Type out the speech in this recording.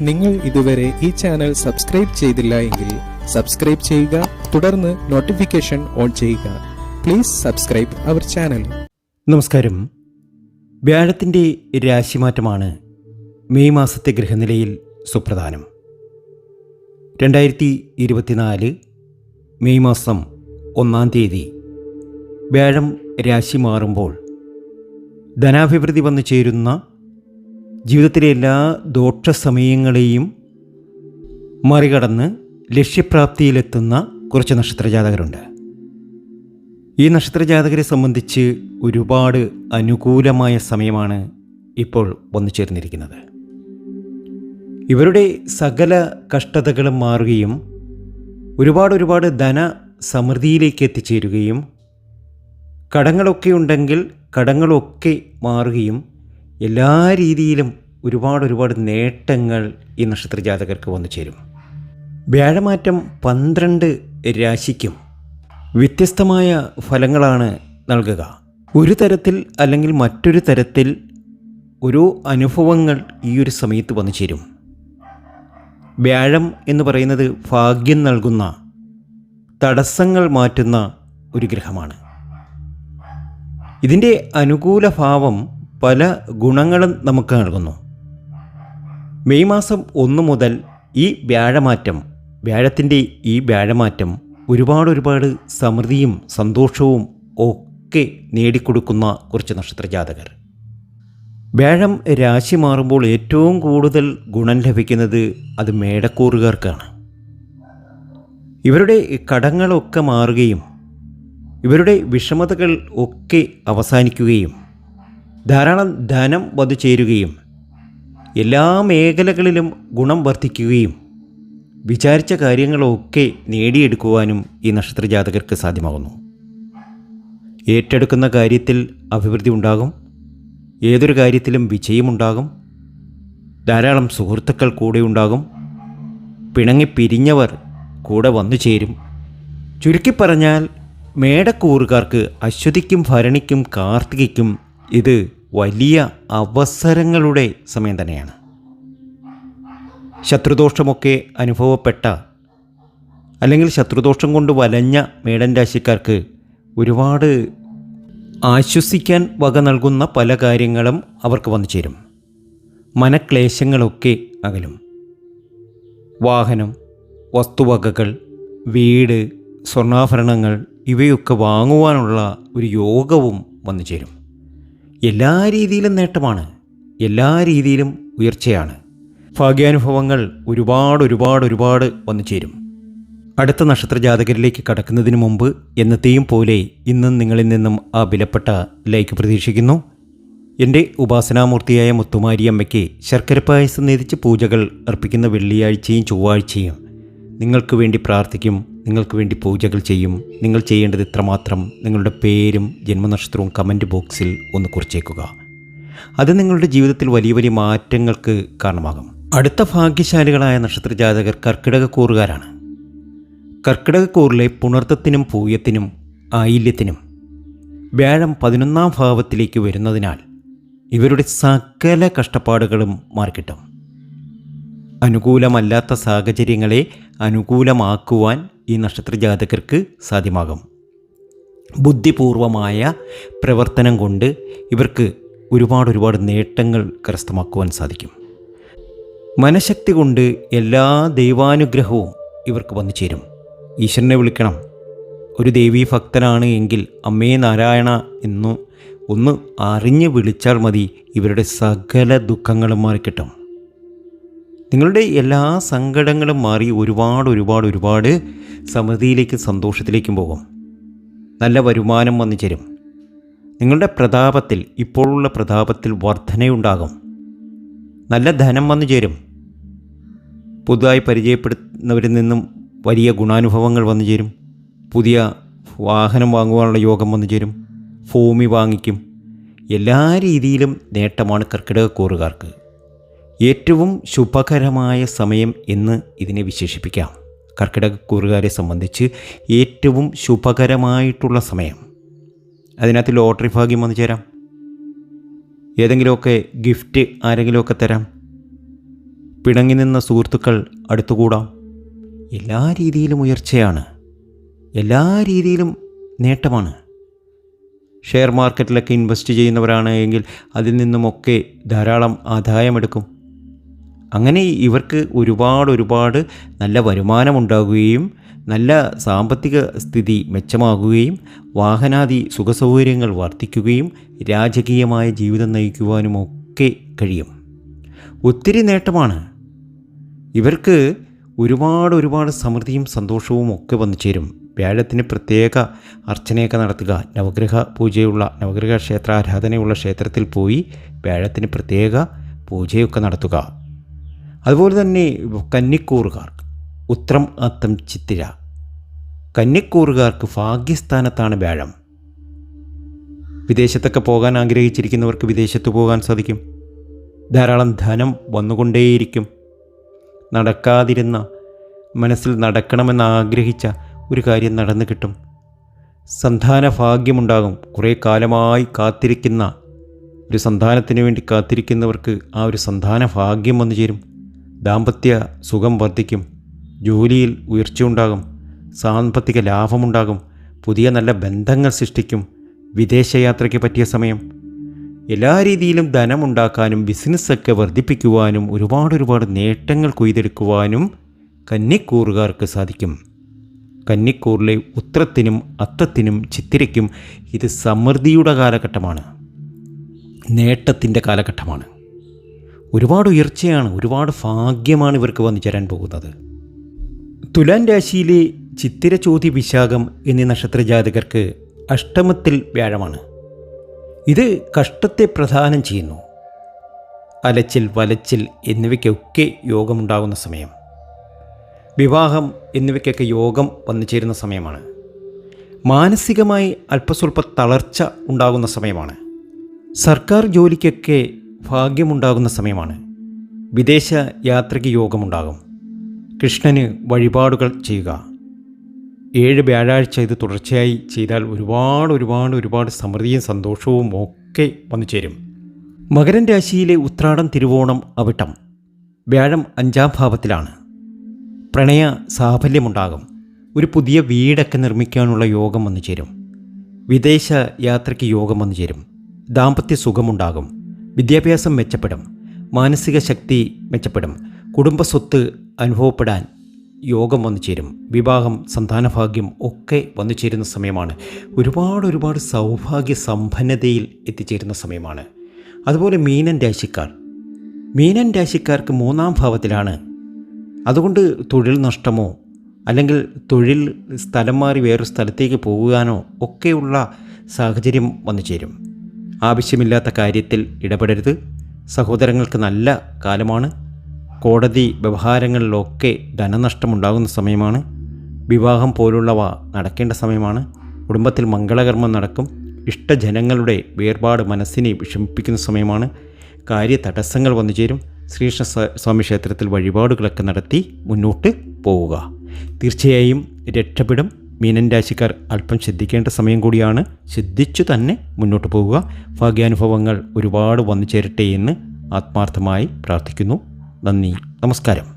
നിങ്ങൾ ഇതുവരെ ഈ ചാനൽ സബ്സ്ക്രൈബ് ചെയ്തില്ല എങ്കിൽ സബ്സ്ക്രൈബ് ചെയ്യുക തുടർന്ന് നോട്ടിഫിക്കേഷൻ ഓൺ ചെയ്യുക. പ്ലീസ് സബ്സ്ക്രൈബ് അവർ ചാനൽ നമസ്കാരം. വ്യാഴത്തിന്റെ രാശിമാറ്റമാണ് മെയ് മാസത്തെ ഗ്രഹനിലയിൽ സുപ്രധാനം. രണ്ടായിരത്തി ഇരുപത്തിനാല് മെയ് മാസം ഒന്നാം തീയതി. വ്യാഴം രാശി മാറുമ്പോൾ ധനാഭിവൃദ്ധി വന്നു ചേരുന്ന ജീവിതത്തിലെ എല്ലാ ദോഷ സമയങ്ങളെയും മറികടന്ന് ലക്ഷ്യപ്രാപ്തിയിലെത്തുന്ന കുറച്ച് നക്ഷത്രജാതകരുണ്ട്. ഈ നക്ഷത്രജാതകരെ സംബന്ധിച്ച് ഒരുപാട് അനുകൂലമായ സമയമാണ് ഇപ്പോൾ വന്നു ചേർന്നിരിക്കുന്നത്. ഇവരുടെ സകല കഷ്ടതകളും മാറുകയും ഒരുപാട് ഒരുപാട് ധന സമൃദ്ധിയിലേക്ക് എത്തിച്ചേരുകയും കടങ്ങളൊക്കെ ഉണ്ടെങ്കിൽ കടങ്ങളൊക്കെ മാറുകയും എല്ലാ രീതിയിലും ഒരുപാട് ഒരുപാട് നേട്ടങ്ങൾ ഈ നക്ഷത്ര ജാതകർക്ക് വന്നു ചേരും. വ്യാഴമാറ്റം പന്ത്രണ്ട് രാശിക്കും വ്യത്യസ്തമായ ഫലങ്ങളാണ് നൽകുക. ഒരു തരത്തിൽ അല്ലെങ്കിൽ മറ്റൊരു തരത്തിൽ ഓരോ അനുഭവങ്ങൾ ഈ ഒരു സമയത്ത് വന്നു ചേരും. വ്യാഴം എന്ന് പറയുന്നത് ഭാഗ്യം നൽകുന്ന തടസ്സങ്ങൾ മാറ്റുന്ന ഒരു ഗ്രഹമാണ്. ഇതിന്റെ അനുകൂല ഭാവം പല ഗുണങ്ങളും നമുക്ക് നൽകുന്നു. മെയ് മാസം ഒന്ന് മുതൽ ഈ വ്യാഴമാറ്റം വ്യാഴത്തിന്റെ ഈ വ്യാഴമാറ്റം ഒരുപാട് ഒരുപാട് സമൃദ്ധിയും സന്തോഷവും ഒക്കെ നേടിക്കൊടുക്കുന്ന കുറച്ച് നക്ഷത്രജാതകർ വ്യാഴം രാശി മാറുമ്പോൾ ഏറ്റവും കൂടുതൽ ഗുണം ലഭിക്കുന്നത് അത് മേടക്കൂറുകാർക്കാണ്. ഇവരുടെ കടങ്ങളൊക്കെ മാറുകയും ഇവരുടെ വിഷമതകൾ ഒക്കെ അവസാനിക്കുകയും ധാരാളം ധനം വന്നു ചേരുകയും എല്ലാ മേഖലകളിലും ഗുണം വർദ്ധിക്കുകയും വിചാരിച്ച കാര്യങ്ങളൊക്കെ നേടിയെടുക്കുവാനും ഈ നക്ഷത്രജാതകർക്ക് സാധ്യമാകുന്നു. ഏറ്റെടുക്കുന്ന കാര്യത്തിൽ അഭിവൃദ്ധി ഉണ്ടാകും. ഏതൊരു കാര്യത്തിലും വിജയമുണ്ടാകും. ധാരാളം സുഹൃത്തുക്കൾ കൂടെ ഉണ്ടാകും. പിണങ്ങി പിരിഞ്ഞവർ കൂടെ വന്നു ചേരും ചുരുക്കി പറഞ്ഞാൽ മേടക്കൂറുകാർക്ക് അശ്വതിക്കും ഭരണിക്കും കാർത്തികയ്ക്കും ഇത് വലിയ അവസരങ്ങളുടെ സമയം തന്നെയാണ്. ശത്രുദോഷമൊക്കെ അനുഭവപ്പെട്ട അല്ലെങ്കിൽ ശത്രുദോഷം കൊണ്ട് വലഞ്ഞ മേടൻ രാശിക്കാർക്ക് ഒരുപാട് ആശ്വസിക്കാൻ വക നൽകുന്ന പല കാര്യങ്ങളും അവർക്ക് വന്നു ചേരും. മനക്ലേശങ്ങളൊക്കെ അകലും. വാഹനം വസ്തുവകകൾ വീട് സ്വർണാഭരണങ്ങൾ ഇവയൊക്കെ വാങ്ങുവാനുള്ള ഒരു യോഗവും വന്നു ചേരും. എല്ലാ രീതിയിലും നേട്ടമാണ് എല്ലാ രീതിയിലും ഉയർച്ചയാണ്. ഭാഗ്യാനുഭവങ്ങൾ ഒരുപാട് ഒരുപാട് ഒരുപാട് വന്നു ചേരും. അടുത്ത നക്ഷത്ര ജാതകരിലേക്ക് കടക്കുന്നതിന് മുമ്പ് എന്നത്തെയും പോലെ ഇന്നും നിങ്ങളിൽ നിന്നും ആ വിലപ്പെട്ട ലൈക്ക് പ്രതീക്ഷിക്കുന്നു. എന്റെ ഉപാസനാമൂർത്തിയായ മുത്തുമാരിയമ്മയ്ക്ക് ശർക്കര പായസം നേതിച്ച് പൂജകൾ അർപ്പിക്കുന്ന വെള്ളിയാഴ്ചയും ചൊവ്വാഴ്ചയും നിങ്ങൾക്ക് വേണ്ടി പ്രാർത്ഥിക്കും. നിങ്ങൾക്ക് വേണ്ടി പൂജകൾ ചെയ്യും. നിങ്ങൾ ചെയ്യേണ്ടത് ഇത്രമാത്രം. നിങ്ങളുടെ പേരും ജന്മനക്ഷത്രവും കമന്റ് ബോക്സിൽ ഒന്ന് കുറിച്ചേക്കുക. അത് നിങ്ങളുടെ ജീവിതത്തിൽ വലിയ വലിയ മാറ്റങ്ങൾക്ക് കാരണമാകും. അടുത്ത ഭാഗ്യശാലികളായ നക്ഷത്ര ജാതകർ കർക്കിടക കൂറുകാരാണ് കർക്കിടകക്കൂറിലെ പുണർത്തത്തിനും പൂയത്തിനും ആയില്യത്തിനും വ്യാഴം പതിനൊന്നാം ഭാവത്തിലേക്ക് വരുന്നതിനാൽ ഇവരുടെ സകല കഷ്ടപ്പാടുകളും മാറിക്കിട്ടും. അനുകൂലമല്ലാത്ത സാഹചര്യങ്ങളെ അനുകൂലമാക്കുവാൻ ഈ നക്ഷത്ര ജാതകർക്ക് സാധ്യമാകും. ബുദ്ധിപൂർവമായ പ്രവർത്തനം കൊണ്ട് ഇവർക്ക് ഒരുപാട് ഒരുപാട് നേട്ടങ്ങൾ കരസ്ഥമാക്കുവാൻ സാധിക്കും. മനഃശക്തി കൊണ്ട് എല്ലാ ദൈവാനുഗ്രഹവും ഇവർക്ക് വന്നു ചേരും. ഈശ്വരനെ വിളിക്കണം. ഒരു ദേവീ ഭക്തനാണ് എങ്കിൽ അമ്മേ നാരായണ എന്നു ഒന്ന് അറിഞ്ഞ് വിളിച്ചാൽ മതി ഇവരുടെ സകല ദുഃഖങ്ങളും മാറിക്കിട്ടും. നിങ്ങളുടെ എല്ലാ സങ്കടങ്ങളും മാറി ഒരുപാട് ഒരുപാട് ഒരുപാട് സമൃദ്ധിയിലേക്കും സന്തോഷത്തിലേക്കും പോകും. നല്ല വരുമാനം വന്നു ചേരും. നിങ്ങളുടെ പ്രതാപത്തിൽ ഇപ്പോഴുള്ള പ്രതാപത്തിൽ വർധനയുണ്ടാകും. നല്ല ധനം വന്നു ചേരും. പുതുതായി പരിചയപ്പെടുന്നവരിൽ നിന്നും വലിയ ഗുണാനുഭവങ്ങൾ വന്നു ചേരും. പുതിയ വാഹനം വാങ്ങുവാനുള്ള യോഗം വന്നു ചേരും. ഭൂമി വാങ്ങിക്കും. എല്ലാ രീതിയിലും നേട്ടമാണ് കർക്കിടകക്കൂറുകാർക്ക് ഏറ്റവും ശുഭകരമായ സമയം എന്ന് ഇതിനെ വിശേഷിപ്പിക്കാം. കർക്കിടകക്കൂറുകാരെ സംബന്ധിച്ച് ഏറ്റവും ശുഭകരമായിട്ടുള്ള സമയം. അതിനകത്ത് ലോട്ടറി ഭാഗ്യം വന്നു ചേരാം. ഏതെങ്കിലുമൊക്കെ ഗിഫ്റ്റ് ആരെങ്കിലുമൊക്കെ തരാം. പിണങ്ങി നിന്ന സുഹൃത്തുക്കൾ അടുത്തുകൂടാം. എല്ലാ രീതിയിലും ഉയർച്ചയാണ്. എല്ലാ രീതിയിലും നേട്ടമാണ്. ഷെയർ മാർക്കറ്റിലൊക്കെ ഇൻവെസ്റ്റ് ചെയ്യുന്നവരാണ് എങ്കിൽ അതിൽ നിന്നുമൊക്കെ ധാരാളം ആദായമെടുക്കും. അങ്ങനെ ഇവർക്ക് ഒരുപാട് ഒരുപാട് നല്ല വരുമാനമുണ്ടാകുകയും നല്ല സാമ്പത്തിക സ്ഥിതി മെച്ചമാകുകയും വാഹനാദി സുഖസൗകര്യങ്ങൾ വർദ്ധിക്കുകയും രാജകീയമായ ജീവിതം നയിക്കുവാനും ഒക്കെ കഴിയും. ഒത്തിരി നേട്ടമാണ്. ഇവർക്ക് ഒരുപാട് ഒരുപാട് സമൃദ്ധിയും സന്തോഷവും ഒക്കെ വന്നു ചേരും. വ്യാഴത്തിന് പ്രത്യേക അർച്ചനയൊക്കെ നടത്തുക. നവഗ്രഹ പൂജയുള്ള നവഗ്രഹ ക്ഷേത്രാരാധനയുള്ള ക്ഷേത്രത്തിൽ പോയി വ്യാഴത്തിന് പ്രത്യേക പൂജയൊക്കെ നടത്തുക. അതുപോലെ തന്നെ കന്നിക്കൂറുകാർ ഉത്രം അത്തം ചിത്തിര. കന്നിക്കൂറുകാർക്ക് ഭാഗ്യസ്ഥാനത്താണ് വ്യാഴം. വിദേശത്തൊക്കെ പോകാൻ ആഗ്രഹിച്ചിരിക്കുന്നവർക്ക് വിദേശത്ത് പോകാൻ സാധിക്കും. ധാരാളം ധനം വന്നുകൊണ്ടേയിരിക്കും. നടക്കാതിരുന്ന മനസ്സിൽ നടക്കണമെന്ന് ആഗ്രഹിച്ച ഒരു കാര്യം നടന്നു കിട്ടും. സന്താന ഭാഗ്യമുണ്ടാകും. കുറേ കാലമായി കാത്തിരിക്കുന്ന ഒരു സന്താനത്തിന് വേണ്ടി കാത്തിരിക്കുന്നവർക്ക് ആ ഒരു സന്താന ഭാഗ്യം വന്നു ചേരും. ദാമ്പത്യ സുഖം വർദ്ധിക്കും. ജോലിയിൽ ഉയർച്ചയുണ്ടാകും. സാമ്പത്തിക ലാഭമുണ്ടാകും. പുതിയ നല്ല ബന്ധങ്ങൾ സൃഷ്ടിക്കും. വിദേശയാത്രയ്ക്ക് പറ്റിയ സമയം. എല്ലാ രീതിയിലും ധനമുണ്ടാക്കാനും ബിസിനസ്സൊക്കെ വർദ്ധിപ്പിക്കുവാനും ഒരുപാട് ഒരുപാട് നേട്ടങ്ങൾ കൊയ്തെടുക്കുവാനും കന്നിക്കൂറുകാർക്ക് സാധിക്കും. കന്നിക്കൂറിലെ ഉത്രത്തിനും അത്തത്തിനും ചിത്തിരയ്ക്കും ഇത് സമൃദ്ധിയുടെ കാലഘട്ടമാണ്. നേട്ടത്തിന്റെ കാലഘട്ടമാണ്. ഒരുപാട് ഉയർച്ചയാണ് ഒരുപാട് ഭാഗ്യമാണ് ഇവർക്ക് വന്നു ചേരാൻ പോകുന്നത്. തുലാൻ രാശിയിലെ ചിത്തിര ചോതി വിശാഖം എന്നീ നക്ഷത്ര ജാതകർക്ക് അഷ്ടമത്തിൽ വ്യാഴമാണ്. ഇത് കഷ്ടത്തെ പ്രധാനം ചെയ്യുന്നു. അലച്ചിൽ വലച്ചിൽ എന്നിവയ്ക്കൊക്കെ യോഗമുണ്ടാകുന്ന സമയം. വിവാഹം എന്നിവയ്ക്കൊക്കെ യോഗം വന്നു ചേരുന്ന സമയമാണ്. മാനസികമായി അല്പസ്വല്പ തളർച്ച ഉണ്ടാകുന്ന സമയമാണ്. സർക്കാർ ജോലിക്കൊക്കെ ഭാഗ്യമുണ്ടാകുന്ന സമയമാണ്. വിദേശ യാത്രയ്ക്ക് യോഗമുണ്ടാകും. കൃഷ്ണന് വഴിപാടുകൾ ചെയ്യുക. ഏഴ് വ്യാഴാഴ്ച ഇത് തുടർച്ചയായി ചെയ്താൽ ഒരുപാട് ഒരുപാട് ഒരുപാട് സമൃദ്ധിയും സന്തോഷവും ഒക്കെ വന്നു ചേരും. മകരൻ രാശിയിലെ ഉത്രാടം തിരുവോണം അവിട്ടം. വ്യാഴം അഞ്ചാം ഭാവത്തിലാണ്. പ്രണയ സാഫല്യമുണ്ടാകും. ഒരു പുതിയ വീടൊക്കെ നിർമ്മിക്കാനുള്ള യോഗം വന്നു ചേരും. വിദേശ യാത്രയ്ക്ക് യോഗം വന്നു ചേരും. ദാമ്പത്യ സുഖമുണ്ടാകും. വിദ്യാഭ്യാസം മെച്ചപ്പെടും മാനസിക ശക്തി മെച്ചപ്പെടും കുടുംബ സ്വത്ത് അനുഭവപ്പെടാൻ യോഗം വന്നു ചേരും വിവാഹം സന്താനഭാഗ്യം ഒക്കെ വന്നു ചേരുന്ന സമയമാണ്. ഒരുപാട് ഒരുപാട് സൗഭാഗ്യ സമ്പന്നതയിൽ എത്തിച്ചേരുന്ന സമയമാണ്. അതുപോലെ മീനൻ രാശിക്കാർ. മീനൻ രാശിക്കാർക്ക് മൂന്നാം ഭാവത്തിലാണ്. അതുകൊണ്ട് തൊഴിൽ നഷ്ടമോ അല്ലെങ്കിൽ തൊഴിൽ സ്ഥലം മാറി വേറൊരു സ്ഥലത്തേക്ക് പോകാനോ ഒക്കെയുള്ള സാഹചര്യം വന്നു ചേരും. ആവശ്യമില്ലാത്ത കാര്യത്തിൽ ഇടപെടരുത്. സഹോദരങ്ങൾക്ക് നല്ല കാലമാണ്. കോടതി വ്യവഹാരങ്ങളിലൊക്കെ ധനനഷ്ടമുണ്ടാകുന്ന സമയമാണ്. വിവാഹം പോലുള്ളവ നടക്കേണ്ട സമയമാണ്. കുടുംബത്തിൽ മംഗളകർമ്മം നടക്കും. ഇഷ്ടജനങ്ങളുടെ വേർപാട് മനസ്സിനെ വിഷമിപ്പിക്കുന്ന സമയമാണ്. കാര്യ തടസ്സങ്ങൾ വന്നു ചേരും ശ്രീകൃഷ്ണ സ്വാമി ക്ഷേത്രത്തിൽ വഴിപാടുകളൊക്കെ നടത്തി മുന്നോട്ട് പോവുക. തീർച്ചയായും രക്ഷപ്പെടും. മീനൻ രാശിക്കാർ അല്പം ശ്രദ്ധിക്കേണ്ട സമയം കൂടിയാണ്. ശ്രദ്ധിച്ചു തന്നെ മുന്നോട്ട് പോവുക. ഭാഗ്യാനുഭവങ്ങൾ ഒരുപാട് വന്നു ചേരട്ടെ എന്ന് ആത്മാർത്ഥമായി പ്രാർത്ഥിക്കുന്നു. നന്ദി. നമസ്കാരം.